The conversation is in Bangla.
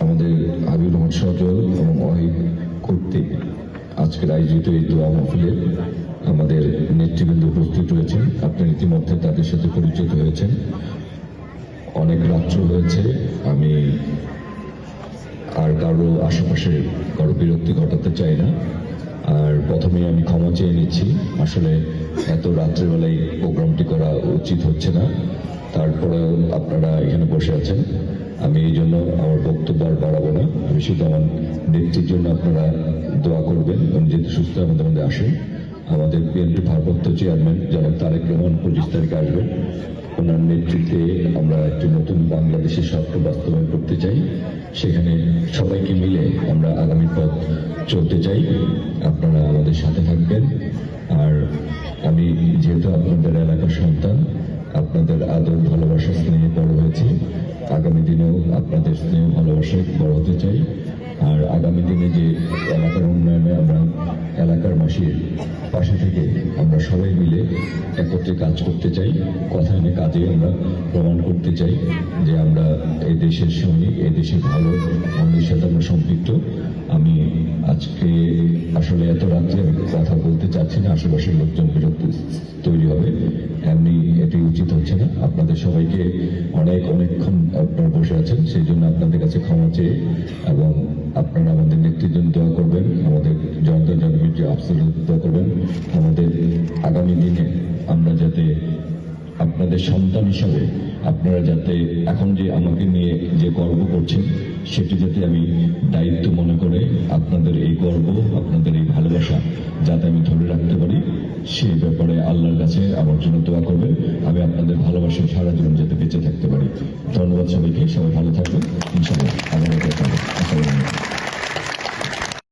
আমাদের হাবিবুর রহমান এবং অহিদ কর্তৃক আজকের আয়োজিত এই দোয়া মাহফিলে আমাদের নেতৃবৃন্দ উপস্থিত রয়েছেন। আপনার ইতিমধ্যে তাদের সাথে পরিচিত হয়েছেন। অনেক রাত্র হয়েছে। আমি আর কারও আশেপাশে কারও বিরক্তি ঘটাতে চাই না। আর প্রথমে আমি ক্ষমা চেয়ে নিচ্ছি। আসলে এত রাত্রেবেলায় প্রোগ্রামটি করা উচিত হচ্ছে না। তারপরেও আপনারা এখানে বসে আছেন। আমি এই জন্য আমার বক্তব্য শুধু আমার নেত্রীর জন্য আপনারা দোয়া করবেন এবং যেহেতু সুস্থ আমাদের মধ্যে আসেন। আমাদের বিএনপি ভারপ্রাপ্ত চেয়ারম্যান, জনাব তারেক রহমান, পঁচিশ তারিখে আসবেন। ওনার নেতৃত্বে আমরা একটি নতুন বাংলাদেশের স্বপ্ন বাস্তবায়ন করতে চাই। সেখানে সবাইকে মিলে আমরা আগামী পথ চলতে চাই। আপনারা আমাদের সাথে থাকবেন। আর আমি যেহেতু আপনাদের এলাকার সন্তান, আপনাদের আদর ভালোবাসা স্নেহে বড় হয়েছি। আপনাদের স্নেহ ভালোবাসায় বড় হতে চাই। আর আগামী দিনে যে এলাকার উন্নয়নে আমরা এলাকার মাসির পাশে থেকে আমরা সবাই মিলে একত্রে কাজ করতে চাই, কথা এনে কাজে আমরা প্রমাণ করতে চাই যে আমরা এই দেশের সৈনিক, এই দেশের ভালো মন্দের সাথে আমরা সম্পৃক্ত। আমি আজকে আসলে এত রাত্রে কথা আশেপাশের লোকজন বিরক্ত তৈরি হবে। এমনি এটি উচিত হচ্ছে না। আপনাদের সবাইকে অনেক, অনেকক্ষণ আপনারা বসে আছেন, সেই জন্য আপনাদের কাছে ক্ষমা চেয়ে এবং আপনারা আমাদের জন্য দোয়া করবেন, আমাদের জনতা জনগণের যে আফসোস দোয়া করবেন। আমাদের আগামী দিনে আমরা যাতে আপনাদের সন্তান হিসাবে আপনারা যাতে এখন যে আমাকে নিয়ে যে গর্ব করছেন, সেটি যাতে আমি দায়িত্ব মনে করে আপনাদের এই গর্ব, আপনাদের যাতে আমি ধরে রাখতে পারি সেই ব্যাপারে আল্লাহর কাছে আমার জন্য দোয়া করবেন। আমি আপনাদের ভালোবাসায় সারা জীবন যাতে বেঁচে থাকতে পারি। ধন্যবাদ সবাইকে। সবাই ভালো থাকবেন। ইনশাআল্লাহ।